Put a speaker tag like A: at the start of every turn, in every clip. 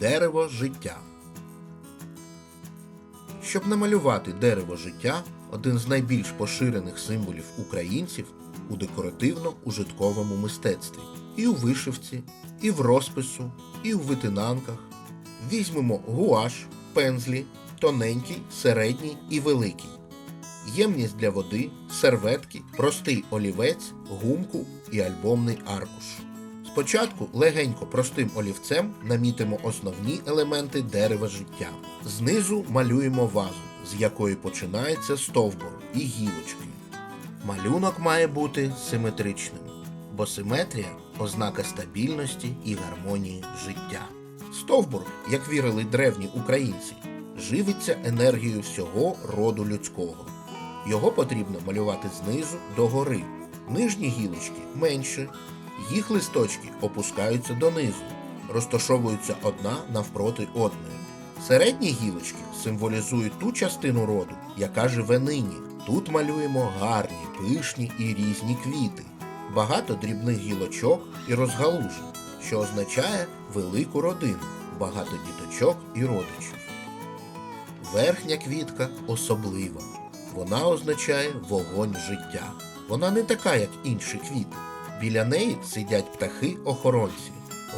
A: Дерево життя. Щоб намалювати дерево життя, один з найбільш поширених символів українців у декоративно-ужитковому мистецтві. І у вишивці, і в розпису, і у витинанках. Візьмемо гуаш, пензлі, тоненький, середній і великий. Ємність для води, серветки, простий олівець, гумку і альбомний аркуш. Спочатку легенько простим олівцем намітимо основні елементи дерева життя. Знизу малюємо вазу, з якої починається стовбур і гілочки. Малюнок має бути симетричним, бо симетрія ознака стабільності і гармонії життя. Стовбур, як вірили древні українці, живиться енергією всього роду людського. Його потрібно малювати знизу до гори. Нижні гілочки менші, їх листочки опускаються донизу, розташовуються одна навпроти одної. Середні гілочки символізують ту частину роду, яка живе нині. Тут малюємо гарні, пишні і різні квіти, багато дрібних гілочок і розгалужень, що означає велику родину, багато діточок і родичів. Верхня квітка особлива. Вона означає вогонь життя. Вона не така, як інші квіти. Біля неї сидять птахи-охоронці.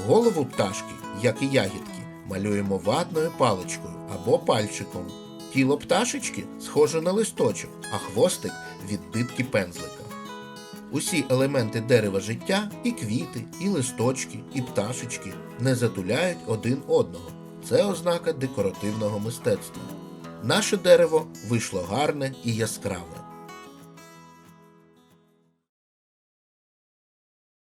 A: Голову пташки, як і ягідки, малюємо ватною паличкою або пальчиком. Тіло пташечки схоже на листочок, а хвостик відбитки пензлика. Усі елементи дерева життя, і квіти, і листочки, і пташечки не затуляють один одного. Це ознака декоративного мистецтва. Наше дерево вийшло гарне і яскраве.